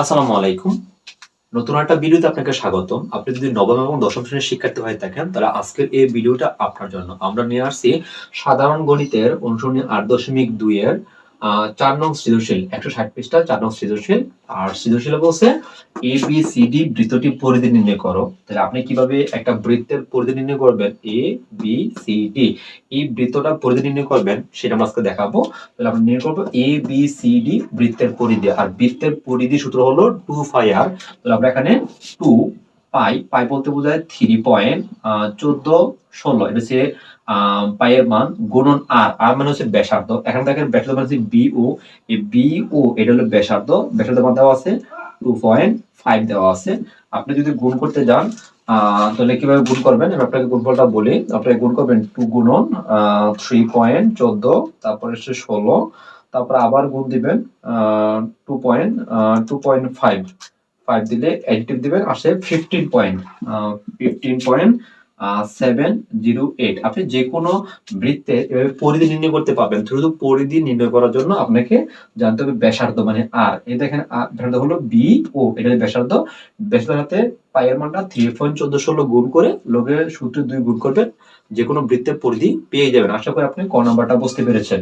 আসসালামু আলাইকুম। নতুন একটা ভিডিওতে আপনাকে স্বাগতম। আপনি যদি নবম এবং দশম শ্রেণির শিক্ষার্থী হয়ে থাকেন, তাহলে আজকের এই ভিডিওটা আপনার জন্য। আমরা নিয়ে আসছি সাধারণ গণিতের অনুসরণী আট দশমিক দুই এর চার নং সৃজনশীল, একশো ষাট পৃষ্ঠা, চার নং সৃজনশীল। আর সৃজনশীল বলছে এ বি সি ডি বৃত্তটি পরিধি নির্ণয় করো। তাহলে আপনি কীভাবে একটা বৃত্তের পরিধি নির্ণয় করবেন? এ বি সি ডি এই বৃত্তটা পরিধি নির্ণয় করবেন, সেটা আমরা আজকে দেখাবো। তাহলে আমরা নির্ণয় করব এ বি সি ডি বৃত্তের পরিধি। আর বৃত্তের পরিধি সূত্র হলো টু ফাই আর তাহলে আমরা এখানে টু পাই পাই বলতে বোঝায় থ্রি পয়েন্ট চোদ্দ, ষোলো। এটা হচ্ছে পাইয়ের মান গুণন আর আর মানে হচ্ছে ব্যাসার্ধ। এখন দেখেন ব্যাসার্ধ মানে হচ্ছে বি ও এই বি ও এটা হলো ব্যাসার্ধ। ব্যাসার্ধ মান দেওয়া আছে টু পয়েন্ট ফাইভ দেওয়া আছে। আপনি যদি গুণ করতে যান তাহলে কীভাবে গুণ করবেন? আমি আপনাকে গুণফলটা বলি। আপনাকে গুণ করবেন টু গুণন থ্রি পয়েন্ট চোদ্দ, তারপরে হচ্ছে ষোলো। তারপর আবার গুণ দিবেন two point two point five five দিলে অ্যাডিটিভ দিবেন, আসে fifteen point fifteen point seven zero eight আপনি যে কোনো বৃত্তে এভাবে পরিধি নির্ণয় করতে পারবেন। শুধু পরিধি নির্ণয় করার জন্য আপনাকে জানতে হবে ব্যাসার্ধ মানে আর এই দেখেন ব্যাসার্ধ হলো বি ও এটা ব্যাসার্ধ। ব্যাসার্ধের সাথে পায়ের মানটা থ্রি পয়েন্ট চোদ্দ ষোলো গুণ করে লোকের সূত্রে দুই গুণ করবেন। যে কোনো বৃত্তের পরিধি পেয়ে যাবেন। আশা করি আপনি ক নাম্বারটা বুঝতে পেরেছেন।